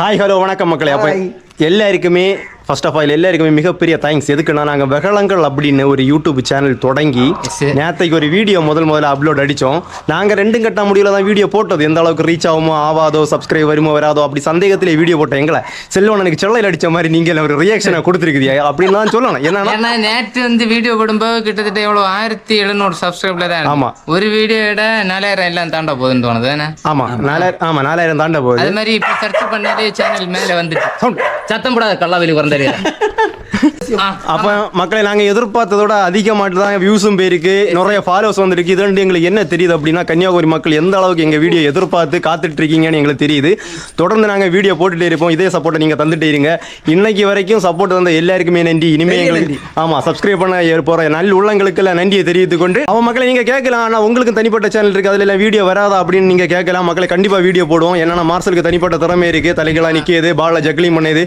Hi hello வணக்கம் மக்களே. அப்போ எல்லாருக்குமே ஃபர்ஸ்ட் ஆஃப் ஆல் எல்லாருக்குமே மிகப்பெரிய தேங்க்ஸ் எதுக்குன்னா நாங்கள் வெகலங்கள் அப்படின்னு ஒரு யூடியூப் சேனல் தொடங்கி. நேத்தைக்கு ஒரு வீடியோ முதல் முதல்ல அப்லோட் அடித்தோம் நாங்கள் ரெண்டும் கட்ட முடியல தான் வீடியோ போட்டது. எந்த அளவுக்கு ரீச் ஆகுமோ ஆவாதோ சப்ஸ்கிரைப் வருமோ வராதோ அப்படி சந்தேகத்திலே வீடியோ போட்டோம் எங்களை செல்வனுக்கு செல்லையில் அடிச்ச மாதிரி நீங்கள் ஒரு ரியாக்ஷனை கொடுத்துருக்குதியா அப்படின்னு தான் சொல்லணும். என்னன்னா நேற்று வந்து வீடியோ போடும்போது கிட்டத்தட்ட எவ்வளவு? ஆயிரத்தி எழுநூறு சப்ஸ்கிரைப்ல தான் இருக்கு. ஆமா. ஒரு வீடியோட நாலாயிரம் எல்லாம் தாண்ட போகுதுன்னு தோணுது. ஆமாம் நாலாயிரம் ஆமாம் நாலாயிரம் தாண்ட போகுது. அது மாதிரி இப்ப சர்ச் பண்ணாலே சேனல் மேல வந்துட்டு சத்தம். போடாத கல்லாவெளி it. அப்போ மக்களை நாங்கள் எதிர்பார்த்ததோட அதிகமாட்டு தான். வியூஸும் போயிருக்கு. நிறைய ஃபாலோவர்ஸ் வந்திருக்கு. இது ரெண்டு எங்களுக்கு என்ன தெரியுது அப்படின்னா கன்னியாகுமரி மக்கள் எந்த அளவுக்கு எங்கள் வீடியோ எதிர்பார்த்து காத்துட்டு இருக்கீங்கன்னு எங்களுக்கு தெரியுது. தொடர்ந்து நாங்கள் வீடியோ போட்டுட்டே இருப்போம். இதே சப்போர்ட்டை நீங்கள் தந்துட்டே இருங்க. இன்னைக்கு வரைக்கும் சப்போர்ட் தந்த எல்லாருக்குமே நன்றி. இனிமே எங்களுக்கு ஆமாம் சப்ஸ்கிரைப் பண்ண போகிற நல்ல உள்ளங்களுக்கு நன்றியை தெரிவித்துக் கொண்டு அவன் மக்களை நீங்கள் கேட்கலாம். ஆனால் உங்களுக்கு தனிப்பட்ட சேனல் இருக்குது அதில் எல்லாம் வீடியோ வராதா அப்படின்னு நீங்கள் கேட்கலாம். மக்களை கண்டிப்பாக வீடியோ போடுவோம். என்னன்னா மார்சலுக்கு தனிப்பட்ட திறமை இருக்குது தலைகளாக நிற்கிது பாலில் ஜக்லிங் பண்ணுது.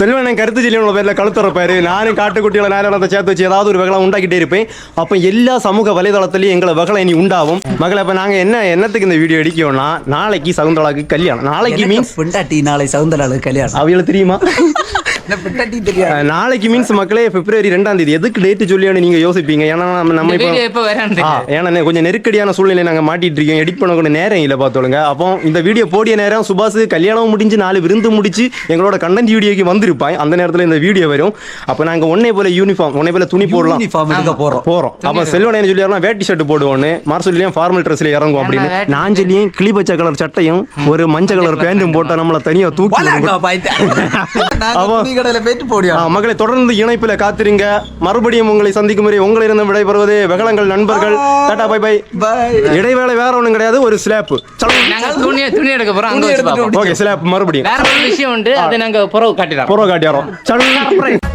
செல்வன் கருத்து ஜெல்லியோட பேரில் கழுத்துறப்பாரு நானும் காட்டுக்குட்டியோட நேரத்தை சேர்த்து வச்சு ஏதாவது ஒரு வகலை உண்டாக்கிட்டே இருப்பேன். அப்போ எல்லா சமூக வலைதளத்துலையும் எங்களை வகலை இனி உண்டாகும். மகளை அப்போ நாங்கள் என்ன என்னத்துக்கு இந்த வீடியோ அடிக்கோம்னா நாளைக்கு சகுந்தலாக்கு கல்யாணம். நாளைக்கு மீன்ஸ் பொண்டாட்டி நாளை சவுந்தராளுக்கு கல்யாணம். அவைகளுக்கு தெரியுமா? நாளைக்கு மீன்ஸ் மக்களே பிப்ரவரி ரெண்டாம் தேதி. எதுக்கு டேட்டு சொல்லியோன்னு நீங்கள் யோசிப்பீங்க? ஏன்னா நம்ம நம்ம இப்போ ஏன்னா கொஞ்சம் நெருக்கடியான சூழ்நிலை நாங்கள் மாட்டிட்டு இருக்கோம். எடிட் பண்ண கூட நேரம் இல்லை பார்த்தோளுங்க அப்போ இந்த வீடியோ போடிய நேரம் சுபாஷ் கல்யாணம் முடிஞ்சு நாலு விருந்து முடிச்சு எங்களோட கண்டென்ட் வீடியோக்கு வந்திருப்பான் அந்த நேரத்தில் இந்த வீடியோ வரும். அப்போ நாங்கள் ஒன்னே போல யூனிஃபார்ம் ஒன்னே போல துணி போடலாம். போறோம். போறோம். அப்போ செல்வன் என்ன சொல்லியாருன்னா வேட்டி ஷர்ட் போடுவோன்னு. மார்சல்லையும் ஃபார்மல் ட்ரெஸ்ல இறங்கும் அப்படின்னு. நான் சொல்லியும் கிளி பச்சை கலர் சட்டையும் ஒரு மஞ்சள் கலர் பேண்ட்டும் போட்டா நம்மளை தனியா தூக்கி கடையில போயிட்டு போடியா? ஆ, மக்களை தொடர்ந்து இணைப்பில் காத்திருங்க. மறுபடியும் உங்களை சந்திக்கும் வரை உங்களிடம் விடைபெறுவது வெகலங்கள் நண்பர்கள். டாடா பை பை இடைவேளை வேற ஒண்ணும் கிடையாது ஒரு ஸ்லாப் நாங்க துணி துணி எடுக்க போறோம் அங்க. ஓகே ஸ்லாப் மறுபடியும். வேற ஒரு விஷயம் உண்டு அதை நாங்க புறவு காட்டிடலாம் புறவை காட்டியாரோம்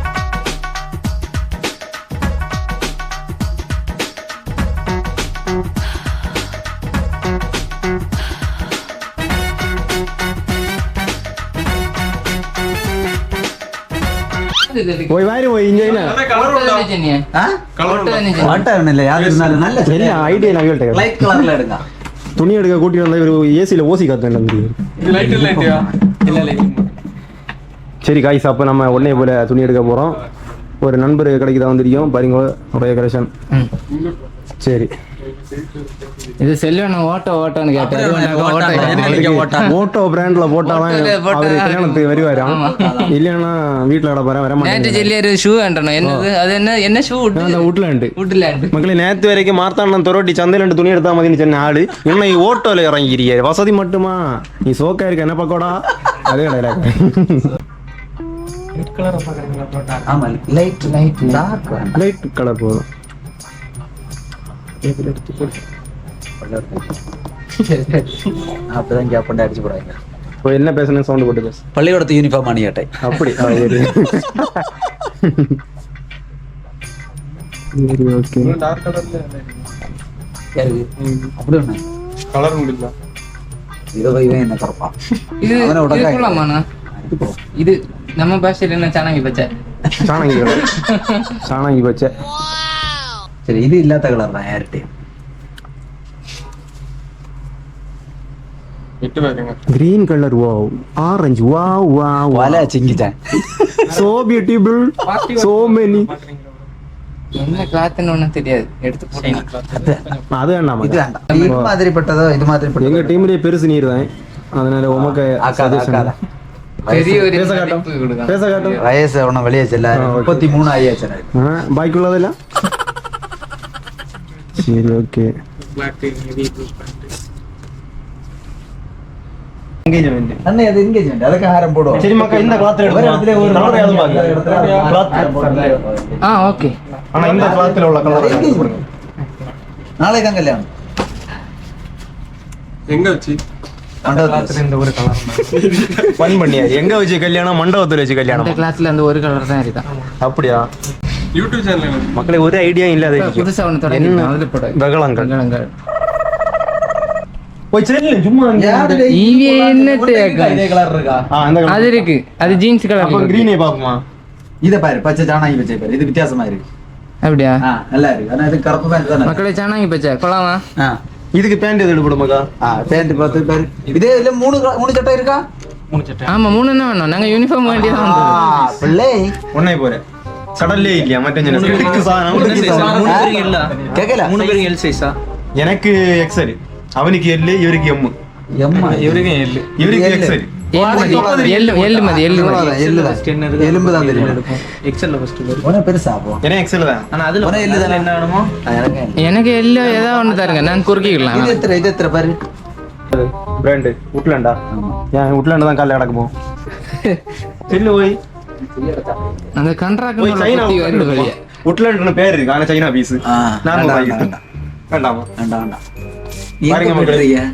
என்ன ஐடியா நான் கேட்டேன் லைட் கலர்ல எடுங்க துணி எடுக்க கூட்டி வந்த ஒரு ஏசியில் ஓசி காத்து சரி காய்ஸ் அப்போ நம்ம உடனே போல துணி எடுக்க போகிறோம் ஒரு நண்பர் கடைக்கு தான் வந்திருக்கோம் பாருங்க நிறைய கலெக்ஷன் சரி இது செல்வன் ஓட்ட ஓட்டன்னு கேட்டாரு. ஓட்ட எனக்கு ஓட்ட. ஓட்டோ? பிராண்ட்ல போட்டாதான் ஓட்டோல போட்டா- அவர் கல்யாணத்துக்கு வருவாராம் இல்லைன்னா வீட்டில் கிடப்பாரு வர நேற்று மாட்டேன் ஜெல்லியாரு ஷூ வேண்டணும். என்னது? அது என்ன என்ன ஷூ அந்த வீட்டில் வீட்டுல மக்களே நேத்து வரைக்கும் மார்த்தாண்டம் துரோட்டி சந்தையில் ரெண்டு துணி எடுத்தா மதினு சொன்ன ஆளு இன்னைக்கு ஓட்டோல இறங்கிறிய வசதி மட்டுமா? நீ சோக்கா இருக்க என்ன பக்கோடா? அதே கிடையாது ஆமா light light dark light colour போதும். அப்பதான் கேப்பண்ட அடிச்சு போடாங்க இப்போ என்ன பேசணும் சவுண்ட் போட்டு பேசு. பள்ளிக்கூடத்து யூனிஃபார்ம் அணியாட்டை. அப்படி ஆ, சரி சரி ஓகே யாருக்கு? அப்படி ஒண்ணு. கலர் முடியல இதை இவன் என்ன கறப்பான் இது அவனை விட இது நம்ம பாஷையில என்ன சாணங்கி பச்சை? சாணங்கி சாணங்கி பச்சை. சரி இது இல்லாத கலர் தான் யார்கிட்டயும். விட்டு பாருங்க. Green colour wow orange wow wow வலை சிங்கிட்டேன் சோ பியூட்டிஃபுல் சோ மெனி என்ன கிளாத்னு ஒண்ணும் தெரியாது. எடுத்து போட்டீங்க அது வேண்டாம் இது வேண்டாம். இது மாதிரிப்பட்டதோ இது மாதிரி எங்க டீம்லயே பெருசு நீர் தான் அதனால உமக்கு வயசு அவனை வெளியே செல்ல. முப்பத்தி மூணு ஆயாச்சு உள்ளதில்ல சரி ஓகே. அண்ணே அது engagement. அதுக்கு ஹாரம் போடுவோம். சரி மக்கா இந்த கிளாத்ல ஒரு இடத்துல ஒரு கலர் எதுவும் பாக்க ஒரு இடத்துல கிளாத் ஆ ஓகே. ஆனா இந்த கிளாத்ல உள்ள கலர் Engagement. நாளைக்கு தான் கல்யாணம். எங்க வச்சு? எங்க கல்யாணம்? மண்டபத்துல வச்சு இந்த கல்யாணம் கிளாஸ்ல அந்த ஒரு கலர் தான் இருக்கான் அப்படியா? யூடியூப் சேனல் மக்களே ஒரு ஐடியா இல்லாத புதுசா ஒண்ணு தொடங்கி வெகலங்கள். போய் செல்ல சும்மா என்ன? இதே கலர் இருக்கா? அது கலர் இருக்கு? அது ஜீன்ஸ் அப்ப கலர் கிரீனே பாக்குமா இத பாரு பச்சை ஜானாங்கி பச்சை பாரு. இது வித்தியாசமா இருக்கு. அப்படியா? ஆ, நல்லா இருக்கு. ஆனா இது கருப்பு பேண்ட் தானே? மக்களே சாணங்கி பச்சை. ஆ. இதுக்கு பேண்ட் எது எடுப்படும் மக்கா ஆ பேண்ட் பார்த்து பாரு. இதே இதுல மூணு மூணு சட்டை இருக்கா? ஆமா மூணு என்ன வேணும். நாங்க யூனிஃபார்ம் வேண்டியதான் வந்தது பிள்ளை. ஒன்னே போற கடல்லே இல்லையா? மற்ற ஸ்டிக்கு சாதனம். கேட்கல எனக்கு அவனுக்கு எல்லு இவருக்கு எம்மு எம்மா இவருக்கு எக்ஸல் போ ஏன்னா எக்ஸல் தான். உனக்கு எள்ளு தானே என்ன வேணுமோ? எனக்கு எனக்கு எள்ளு ஏதாவது ஒண்ணு தருங்க. நான் குறுக்கிக்கலாம். இது எத்தனை இது எத்தனை பாரு? பிராண்டு உட்லாண்டா ஏன் உட்லாண்டு தான் காலைல கிடக்குமோ? செல்லு போய் அந்த கண்ட்ராக்ட் சைனா உட்லாண்டுன்னு பேர் இருக்கு. ஆனா சைனா பீஸ் நான் வேண்டாம், வாங்கிட்டேன் வேண்டாம். வேண்டாமா.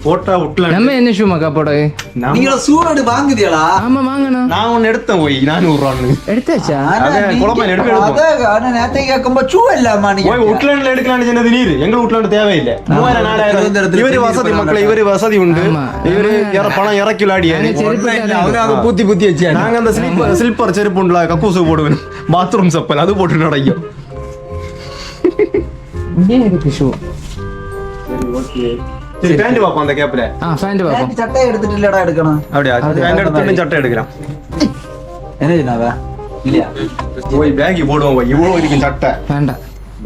போட்டா உட்லாண்டு நம்ம என்ன ஷூ மக்கா போட நான் நீங்கள சூரடு வாங்குதியாடா? ஆமா வாங்கண்ணா. நான் ஒன்னு எடுத்தேன் போய் நானூறு ரூபான்னு எடுத்தாச்சா நீங்க- குழம்பு எடுப்பு எடுப்போம். நேத்தை கேட்கும்போது சூ இல்லாமா நீங்க போய் உட்லாண்ட்ல எடுக்கலாம்னு சொன்னது நீர். எங்க உட்லாண்டு தேவையில்லை. மூவாயிரம் நாலாயிரம். இவரு வசதி மக்களை இவரு வசதி உண்டு. இவரு இற- பணம் இறக்கி விளையாடியாரு நாங்க செருப்பு அவரு அங்க பூத்தி பூத்தி வச்சு நாங்க அந்த ஸ்லிப்பர் ஸ்லிப்பர் செருப்பு உண்டுல கக்கூசு போடுவேன். பாத்ரூம் செப்பல் அது போட்டு நடையும் இங்கே இருக்கு ஷூ சரி பேண்ட் பாப்போம் அந்த கேப்ல ஆ ஃபேண்ட் பாப்போம். சட்டை எடுத்துட்டு இல்லடா எடுக்கணும். அப்படியா? பேண்ட் எடுத்துட்டு சட்டை எடுக்கலாம் என்ன சொன்னாவ இல்லையா? போய் பேங்கி போடுவோம் போய். இவ்வளவு இருக்கும் சட்டை. வேண்டாம்.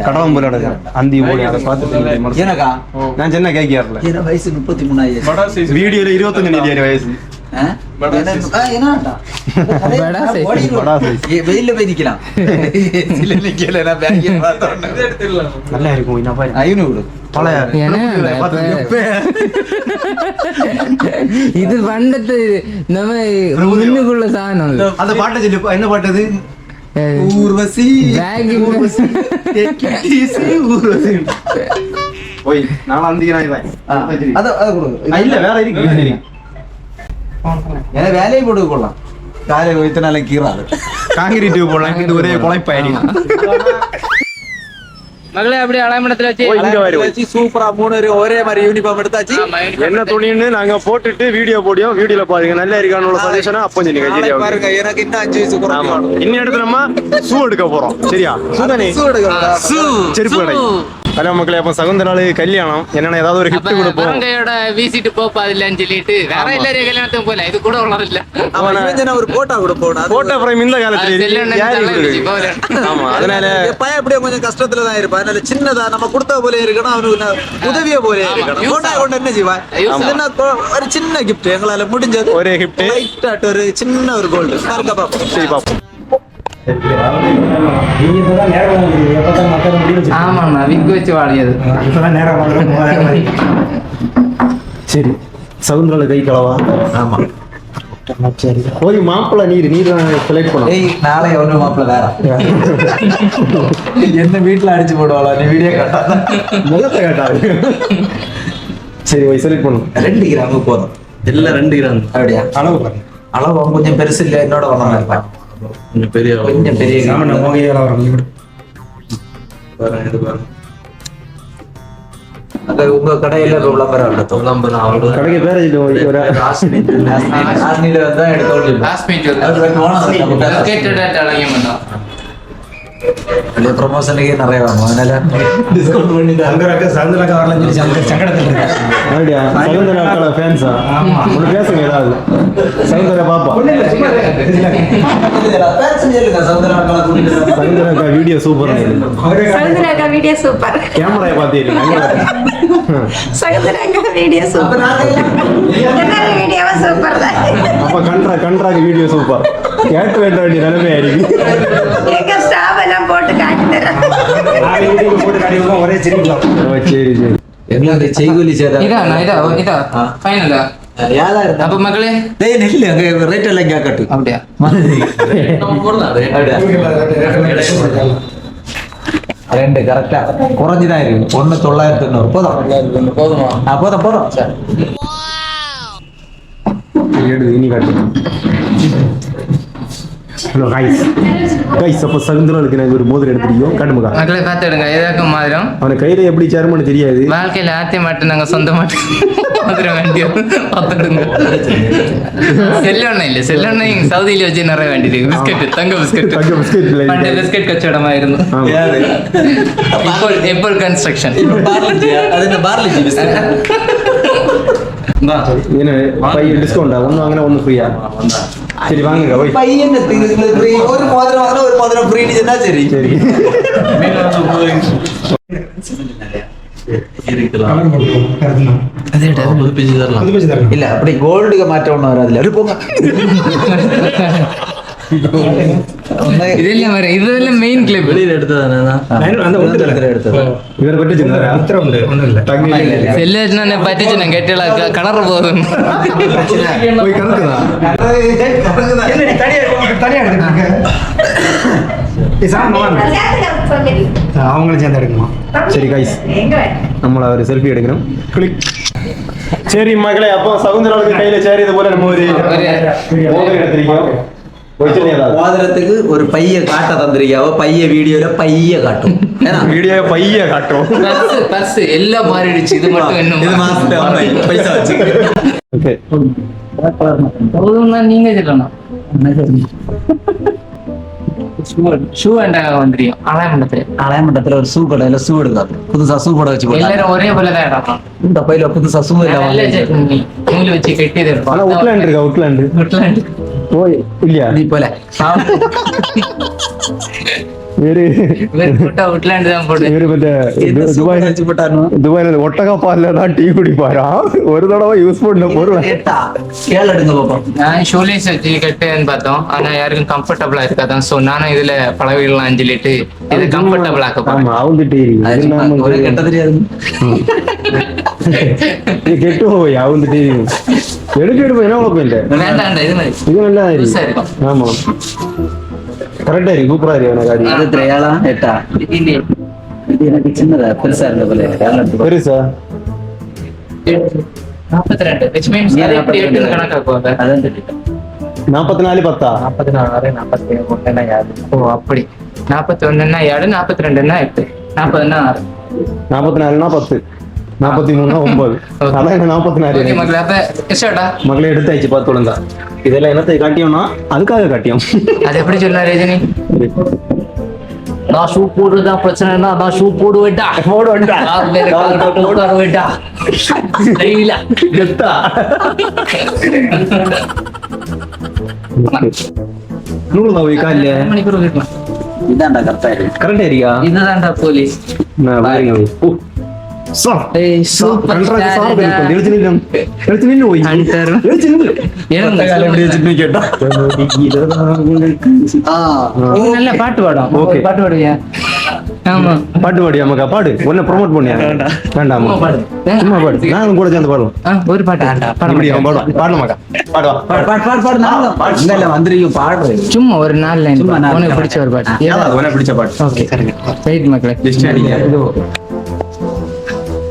கடவுள் போல எடுக்கிறேன் அந்தி போடி அதை பார்த்துட்டு எனக்கா? நான் சின்ன கேக்கியார்ல என் வயசு முப்பத்தி மூணாயிரம் படா சைஸ் வீடியோல இருபத்தஞ்சு நிதி வயசு. வெயில போய் நிக்கலாம் நல்லா இருக்கும் பாரு ஐநூறு இது பண்டத்து நம்ம முன்னுக்குள்ள சாதனம் அது. அந்த பாட்டை சொல்லி என்ன பாட்டு அது அஹ், ஊர்வசி ஊர்வசி போய் கொடு ஆ, இல்ல வேற இருக்கு. ஏன்னா வேலையை போட்டு கொள்ளலாம் காலை வைத்தனால கீறாது காங்கிரீட் போடலாம். இது ஒரே குழைப்பாயிரி மகளே அப்படியே அலைமடத்துல வச்சு போய். சூப்பரா மூணு பேரும் ஒரே மாதிரி யூனிஃபார்ம் எடுத்தாச்சு. என்ன துணின்னு நாங்க போட்டுட்டு வீடியோ போடியோம் வீடியோல பாருங்க. நல்லா இருக்கான்னு சஜஷனா அப்போ சரியா பாருங்க. எனக்கு இன்னும் அஞ்சு வயசு குறையும் இன்னும் இடத்துல நம்ம ஷூ எடுக்க போறோம். சரியா? ஷூ தானே செருப்பு கடை. ஹலோ மக்களே அப்ப சகுந்த நாள் கல்யாணம். என்னன்னா ஏதாவது ஒரு கிஃப்ட் கொடுப்போம். வீசிட்டு போப்பா இல்லன்னு சொல்லிட்டு வேற எல்லாரையும் கல்யாணத்துக்கு போல இது கூட வளரல ஒரு போட்டோ கூட போடும் போட்டோ ஃப்ரேம் இந்த காலத்துல. ஆமா அதனால பையன் அப்படியே கொஞ்சம் கஷ்டத்துல தான் இருப்பான். அதனால சின்னதா நம்ம கொடுத்த போல இருக்கணும் அவனுக்கு உதவிய போல இருக்கணும். போட்டோ கொண்டு என்ன இதுன்னா கொ- ஒரு சின்ன கிஃப்ட் எங்களால முடிஞ்சது. ஒரே gift. Light ஆட்டு ஒரு சின்ன ஒரு கோல்டு பாருங்க பாப்போம் சரி பாப்போம் ஆமாண்ணா விக்கு வச்சு வாழியது சரி சகுந்தரால கை களவா ஆமா. சரி. போய் மாப்பிள்ள நீர் நீர் செலக்ட் பண்ணும் ஏய் நாளை ஒண்ணு மாப்பிள்ள வேற என்ன வீட்டுல அடிச்சு போடுவாளா நீ வீடியோ கட்டாதான் முகத்தை காட்டாது. சரி போய் செலக்ட் பண்ணும் ரெண்டு கிராம் போதும். எல்லாம் ரெண்டு கிராம். அப்படியா? அளவு பாருங்க. அளவு கொஞ்சம் பெருசு இல்ல என்னோட ஒண்ணா இருப்பான் கொஞ்சம் பெரிய கொஞ்சம் பெரிய அங்க உங்க கடையில விளம்பரம் எடுத்தோம். விளம்பரம் கடைக்கு பேர ஒரு ஆஸ்னில வந்தா எடுத்தோம் காஸ்மேட் அது போனா கேட்டு அழகிய மாட்டோம் வெளிய ப்ரொமோஷனுக்கே நிறைய வரும் அதனால டிஸ்கவுண்ட் பண்ணி சங்கரக்க சங்கரக்க வரலன்னு சொல்லி சங்கர சங்கடத்தில் அப்படியா சகுந்தர அக்கால ஃபேன்ஸா ஆமா உன்னை பேசுங்க ஏதாவது சகுந்தர பாப்பா சகுந்தர அக்கா வீடியோ சூப்பர் சகுந்தர அக்கா வீடியோ சூப்பர் கேமரா நிலைமையா இருக்கு நான் போட்டு காட்டினேன் போட்டு காட்டி ஒரே சரி சரி என்னது செய்கூலி சேதா இதா இதா இதா ஃபைனலா யாரா இருந்தா அப்ப மக்களே ரெண்டு கரெக்டா குறைஞ்சுதான் இருக்கு ஒன்னு தொள்ளாயிரத்தி தொண்ணூறு போதும் போதுமா போதும் போதும் இனி காட்டு ஹலோ கைஸ் கைஸ் அப்போ சகுந்தரனுக்கு எனக்கு ஒரு மோதிரம் எடுத்துருக்கோம் காட்டுமுகா மக்களே பார்த்துடுங்க எதாக்கும் மாதிரம் அவனை கையில எப்படி சேருமான்னு தெரியாது வாழ்க்கையில ஆத்தி மாட்டு நாங்க சொந்த மாட்டு மாதிரி வேண்டியது பார்த்துடுங்க செல்லெண்ணெய் இல்ல செல்லெண்ணெய் இங்க சவுதியில வச்சு நிறைய வேண்டியது பிஸ்கட் தங்க பிஸ்கட் தங்க biscuit இல்ல. பண்டு பிஸ்கட் கச்சவடமா இருந்து ஆமா. இப்போ எப்போ கன்ஸ்ட்ரக்ஷன் ബാർലിജി അതിന്റെ ബാർലിജി ഇതിന് ഡിസ്കൗണ്ടാ ഒന്നും അങ്ങനെ ഒന്ന് ഫ്രീയാ ശരി சரி வாங்க போய். பையன் ஒரு மோதிரம் வாங்கினா ஒரு மோதிரம் ஃப்ரீன்னு சொன்னா சரி. சரி. இல்ல அப்படி கோல்டுக்கு மாற்ற ஒண்ணு வராதுல்ல. போங்க. இதெல்லாம் வர மெயின் கிளிப் வெளியில எடுத்ததானே அந்த உலகத்துல எடுத்தது. இவரை பற்றி சொன்னாரா? அத்தர உண்டு ஒண்ணும் இல்ல. செல்லாச்சுன்னு போதும். அவங்களும் சேர்ந்து எடுக்கணும்? சரி கைஸ் நம்மள ஒரு செல்ஃபி எடுக்கணும் சரி மகளே அப்போ சகுந்தரனுக்கு கையில சேர் இது போல நம்ம ஒரு எடுத்திருக்கோம். ஓதுறதுக்கு ஒரு பைய காட்ட தந்திருக்கியாவோ பைய வீடியோல பைய காட்டும். வீடியோ பைய காட்டும். எல்லாம் மாறிடுச்சு. இது மட்டும் என்ன பைசா வச்சு. ஷூ வேண்டாம் வந்துடும் ஆலயமண்டத்துல ஆலயமண்டத்துல ஒரு ஷூ கடையில ஷூ எடுக்காது. புதுசா ஷூ கூட வச்சு எல்லாரும் ஒரே போல தான் வச்சு கெட்டி அவுட்லாண்ட் இருக்கு அவுட்லாண்ட் அவுட்லாண்ட் ஓ இல்லையா? நீ போல. ஒட்டக பால்ல தான் டீ குடிப்பாரா? ஒரு தடவை யூஸ் பண்ண பொருள் நான் ஷூலேஸ் வச்சு கட்டுன்னு பார்த்தோம். ஆனா யாருக்கும் கம்ஃபர்டபுளா இருக்காதான். சோ நானும் இதுல பழகிடலாம் சொல்லிட்டு இது கம்ஃபர்டபுள் ஆமா அவந்துட்டே ஒரே கெட்ட தெரியாது. கெட்டு போய் அவந்துட்டே எடுக்க எடுப்போம் என்ன குழப்பம் இல்லை இது மாதிரி. இது நல்லா இருக்கும். ஆமா. கரெக்டா இருக்கு சூப்பரா இருக்கு எனக்கு காடி அது திரையாளா எட்டா இது எனக்கு சின்னதா பெருசா இருந்த போல. பெருசா? நாற்பத்தி ரெண்டு விச் மீன்ஸ் கணக்காக்குவாங்க? அதான் நாற்பத்தி நாலு பத்தா? நாற்பத்தி நாலு நாற்பத்தி ஒண்ணுன்னா யாரு ஓ அப்படி. நாற்பத்தி ஒண்ணுன்னா ஏழு நாற்பத்தி ரெண்டுன்னா எட்டு. நாற்பதுன்னா ஆறு. நாற்பத்தி நாலுனா பத்து. நாற்பத்தி மூணுனா ஒன்பது. அதான் என்ன நாற்பத்தி நாலு மகளே எடுத்தாச்சு பார்த்து ஒழுங்கா இதெல்லாம் என்னத்தை காட்டியோம்னா அதுக்காக காட்டியோம். அது எப்படி சொல்ல ரஜினி? நான் ஷூ போடுறதுதான் பிரச்சனைனா நான் ஷூ போடுவேட்டா போட்டு உட்காருவேட்டா ஸ்டைலா கெத்தா. நூறு தான் போய் காலில். மணிக்கூர் இதான்டா கரெக்டா இருக்கு. கரெக்டா இருக்கியா இதுதான்டா போலீஸ். நான் பாருங்க ஏய் சூப்பர் கண்ட்ராக்ட் சார் போய் எழுத்து நில்லு. பாட்டு பாடும் Okay. பாட்டு பாடுவியா? ஆமா. பாட்டு பாடியா மக்கா பாடு. உன்னை ப்ரோமோட் பண்ணியா? வேண்டாமா சும்மா பாடு. சும்மா பாடு. நான் கூட சேர்ந்து பாடுவோம். ஆ, ஒரு பாட்டு. பாட இப்படி மாட்டேன். அவன் பாடுவான் பாடு மக்கா பாடுவா பாடு பாடு பாடு. பாடு. நான் பாடு. இல்ல இல்ல வந்துருக்கீங்க பாடுறது சும்மா ஒரு நாலு லைன் சும்மா நாலு உனக்கு line. பிடிச்ச ஒரு பாட்டு. உனக்கு பிடிச்ச பாட்டு. ஓகே வெயிட் மக்களே. லிஸ்ட் அடிங்க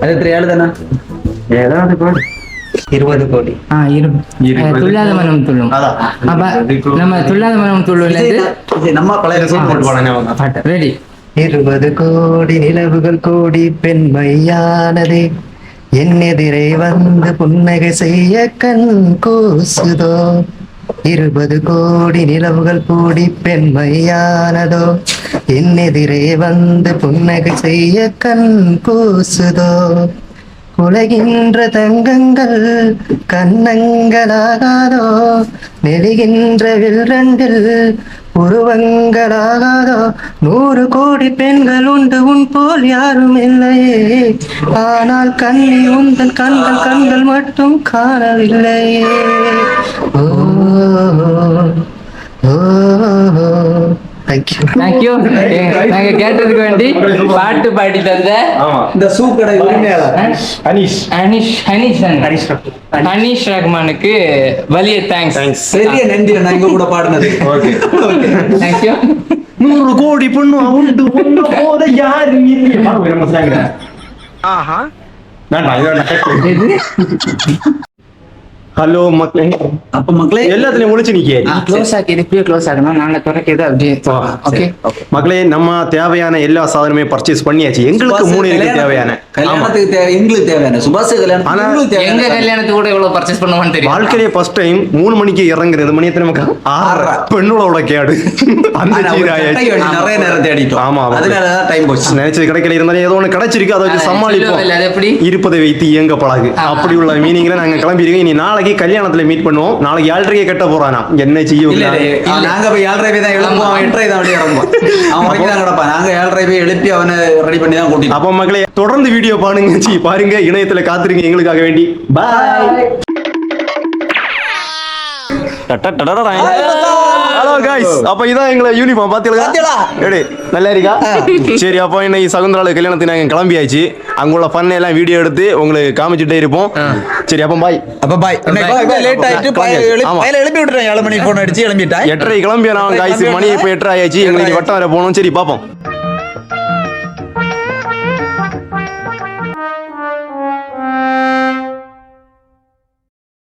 அது திரையாளு தானே? ஏதாவது பாடு இருபது கோடி. துள்ளாத மனம் துள்ளும். நம்ம துள்ளாத மனம் இது நம்ம பழைய பாட்டு ரெடி இருபது கோடி நிலவுகள் கோடி பெண்மையானதே. என் எதிரே வந்து புன்னகை செய்ய கண் கூசுதோ. இருபது கோடி நிலவுகள் கூடி பெண்மையானதோ என் எதிரே வந்து புன்னகை செய்ய கண் கூசுதோ. உலகின்ற தங்கங்கள் கன்னங்களாகாதோ? நெளிகின்ற வில்ரண்டில் உருவங்களாகாதோ? நூறு கோடி பெண்கள் உண்டு உன் போல் யாரும் இல்லையே ஆனால் கண்ணி உந்தன் கண்கள் கண்கள் மட்டும் காணவில்லையே ஓ ஓ. தேங்க்யூ தேங்க்யூ நாங்க கேட்டதுக்கு வேண்டி பாட்டு பாடி தந்த இந்த சூ கடை உரிமையாளர். அனீஷ். அனிஷ். அனிஷ் அனிஷ் அனிஷ் ரஹ்மானுக்கு வலிய தேங்க்ஸ் தேங்க்ஸ் பெரிய நன்றி நான் இங்க கூட பாடினது. ஓகே தேங்க்யூ நூறு கோடி பொண்ணு உண்டு உண்டு போத யாரு இல்லை. பாருங்க, ஹலோ மக்களே. அப்ப மக்களே எல்லாத்துலயும் ஒளிச்சு நிக்க க்ளோஸ் ஆக்கி இது இப்படியே க்ளோஸ் ஆகணும் நாங்க திறக்கிறது அப்படியே ஓகே மக்களே நம்ம தேவையான எல்லா சாதனமே பர்ச்சேஸ் பண்ணியாச்சு. எங்களுக்கு மூணு இருக்கு தேவையான. ஆமா. கல்யாணத்துக்கு தேவை எங்களுக்கு தேவையான. சுபாஷ் கல்யாணம் ஆனா, எங்க கல்யாணத்துக்கு கூட இவ்வளவு பர்ச்சேஸ் பண்ணுவான்னு தெரியும்? வாழ்க்கையிலே ஃபர்ஸ்ட் டைம் மூணு மணிக்கு இறங்குறது. மணி எத்தனை மக்கா ஆறரை. பெண்ணோட கேடு. அந்த நிறைய நேரம் தேடிட்டோம். ஆமா. அதனாலதான் டைம் போச்சு. நினைச்சது கிடைக்கல இருந்தாலும் ஏதோ ஒண்ணு கிடைச்சிருக்கு. அதை வச்சு சமாளிப்போம்? இருப்பதை வைத்து இயங்க பழகு. அப்படி உள்ள மீனிங்ல நாங்க கிளம்பி இருக்கோம் இனி நாளைக்கு கல்யாணத்துல மீட் பண்ணுவோம். நாளைக்கு ஏழ்ரைக்கே கட்ட போறானா? என்ன செய்ய இல்ல இல்ல, இல்ல, நாங்க போய் ஏழரை போய் தான் எழுப்புவோம் அவன் எட்டரை தான் அப்படியே இறங்குவான். அவன் வரைக்கும் தான் கிடப்பான். நாங்க ஏழரை போய் எழுப்பி அவனை ரெடி பண்ணி தான் கூட்டிட்டு அப்ப மக்களே தொடர்ந்து வீடியோ பாருங்க. சி, பாருங்க. இணையத்துல காத்திருங்க எங்களுக்காக வேண்டி. பாய் ஹலோ காய்ஸ் அப்ப இதான் எங்களை யூனிஃபார்ம் பாத்தீங்களா? பாத்தீங்களா? எடு நல்லா இருக்கா? சரி அப்போ இன்னைக்கு சகுந்தரால கல்யாணத்துக்கு நாங்க கிளம்பியாச்சு. அங்க உள்ள பண்ண எல்லாம் வீடியோ எடுத்து உங்களுக்கு காமிச்சிட்டே இருப்போம். சரி அப்போ பாய் அப்ப பாய் லேட் ஆயிட்டு பையன் எழுப்பி- விட்டுறேன் ஏழு மணிக்கு போன் அடிச்சு எழுப்பிட்டேன் எட்டரை கிளம்பியா நான் காய்ஸ் மணி இப்ப எட்டரை ஆயாச்சு. எங்களுக்கு வட்டம் வர போகணும். சரி பாப்போம்.